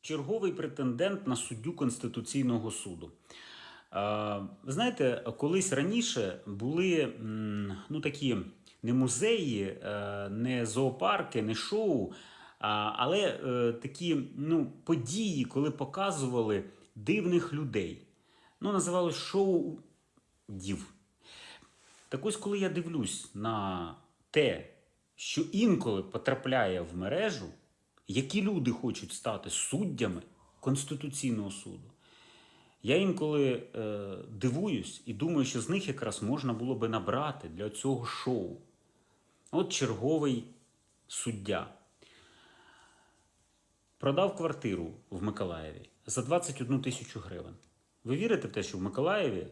черговий претендент на суддю Конституційного суду. Ви знаєте, колись раніше були ну, такі не музеї, е, не зоопарки, не шоу, але е, такі ну, події, коли показували дивних людей. Ну, називалось шоу дів. Так ось, коли я дивлюсь на те, що інколи потрапляє в мережу, які люди хочуть стати суддями Конституційного суду, я інколи е, дивуюсь і думаю, що з них якраз можна було би набрати для цього шоу. От черговий суддя продав квартиру в Миколаєві за 21 тисячу гривень. Ви вірите в те, що в Миколаєві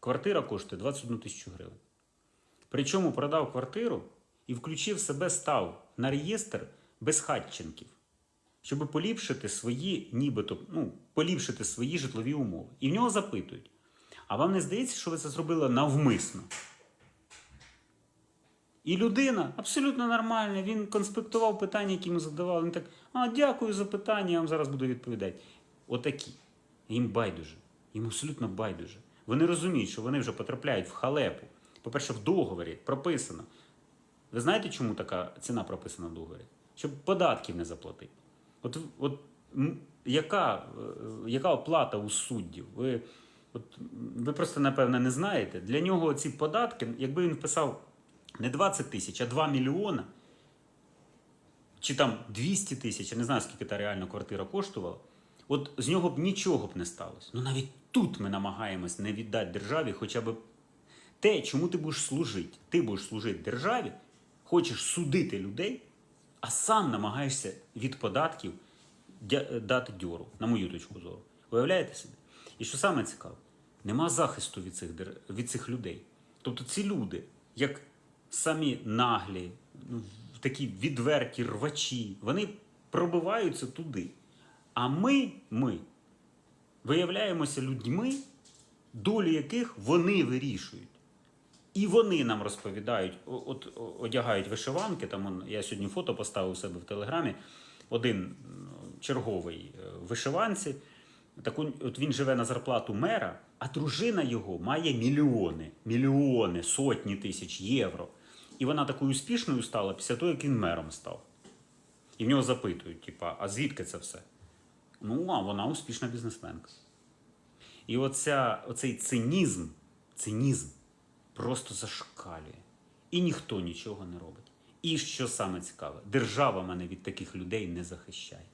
квартира коштує 21 тисячу гривень? Причому продав квартиру і включив себе став на реєстр безхатченків, щоб поліпшити свої, нібито, ну, поліпшити свої житлові умови. І в нього запитують: а вам не здається, що ви це зробили навмисно? І людина абсолютно нормальна, він конспектував питання, які ми задавали. Він так, а дякую за питання, я вам зараз буду відповідати. Отакі. Їм байдуже. Їм абсолютно байдуже. Вони розуміють, що вони вже потрапляють в халепу. По-перше, в договорі прописано. Ви знаєте, чому така ціна прописана в договорі? Щоб податків не заплатити. От, от яка, е, яка оплата у суддів? Ви, от, ви просто, напевно, не знаєте. Для нього ці податки, якби він вписав не 20 тисяч, а 2 мільйона, чи там 200 тисяч, я не знаю, скільки та реально квартира коштувала, от з нього б нічого б не сталося. Ну навіть тут ми намагаємось не віддати державі хоча б те, чому ти будеш служити. Ти будеш служити державі, хочеш судити людей, а сам намагаєшся від податків дати дьору, на мою точку зору. Уявляєте собі? І що саме цікаве, нема захисту від цих, від цих людей. Тобто ці люди, як самі наглі, ну, такі відверті рвачі, вони пробиваються туди. А ми, ми виявляємося людьми, долі яких вони вирішують. І вони нам розповідають, от одягають вишиванки. Там я сьогодні фото поставив у себе в телеграмі. Один черговий е, вишиванці. Так от він живе на зарплату мера, а дружина його має мільйони, мільйони, сотні тисяч євро. І вона такою успішною стала після того, як він мером став. І в нього запитують: типа, а звідки це все? Ну, а вона успішна бізнесменка. І оця, оцей цинізм, цинізм просто зашкалює. І ніхто нічого не робить. І що саме цікаве, держава мене від таких людей не захищає.